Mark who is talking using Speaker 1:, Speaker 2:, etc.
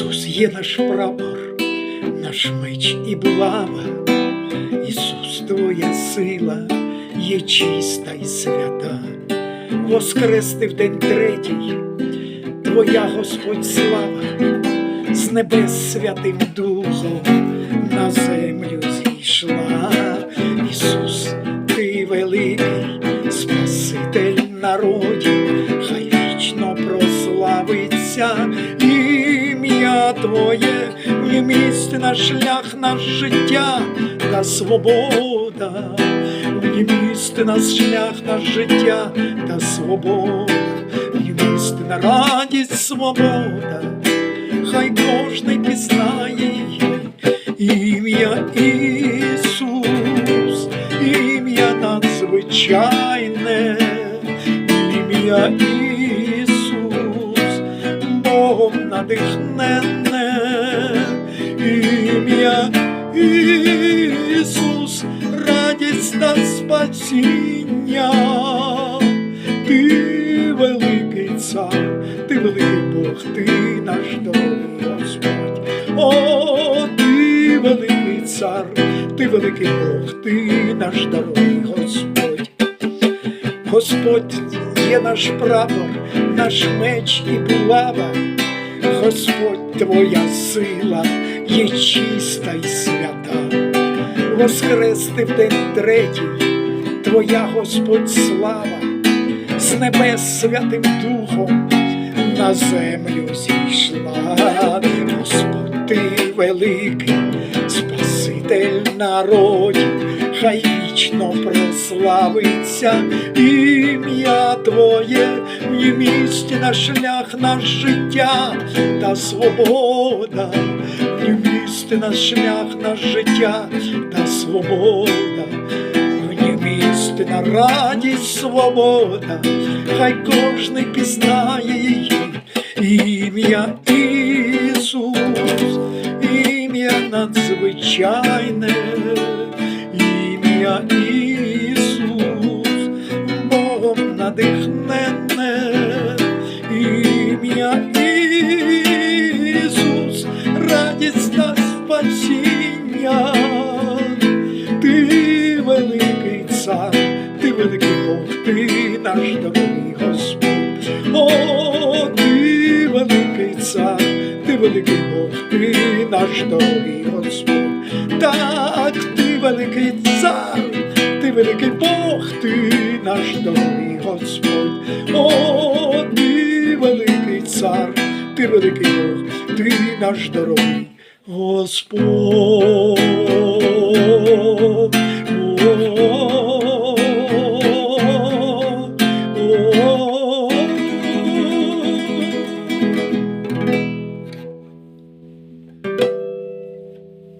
Speaker 1: Ісус є наш прапор, наш меч і булава. Ісус, Твоя сила є чиста і свята, воскрести в день третій, Твоя Господь слава, з небес святим Духом на землю зійшла. Ісус, Ти великий, Спаситель народів, хай вічно прославиться Твоє, місті на шлях наш життя та свобода, в на шлях наш життя та свобода, в місті на радість свобода, хай кожний пізнає її, ім'я Ісус, ім'я надзвичайне, ім'я Ісус, Богом надихнене, Ісус, радість та спасіння, ти великий цар, ти великий Бог, ти наш дорогий Господь. О, ти великий цар, ти великий Бог, ти наш дорогий Господь. Господь є наш прапор, наш меч і булава. Господь, Твоя сила є чиста й свята. Воскрести в день третій, Твоя Господь слава, з небес святим Духом на землю зійшла. Господь, ти великий, Спаситель народів, хай вічно прославиться ім'я Твоє в місті на шлях наш життя та свобода, в місті на шлях наш життя та свобода, в місті на радість свобода, хай кожний пізнає її. Ім'я Ісус, ім'я надзвичайне, ім'я Ісус, Богом надихнене, ім'я Ісус, радість та спасіння, ти великий цар, ти великий Бог, ти наш дорогий Господь. О, ти великий цар, ти великий Бог, ти наш дорогий Господь. Так, ти великий цар, ти великий Бог, ти наш дорогий Господь. О, ти великий Бог, ти наш дорогий Господь.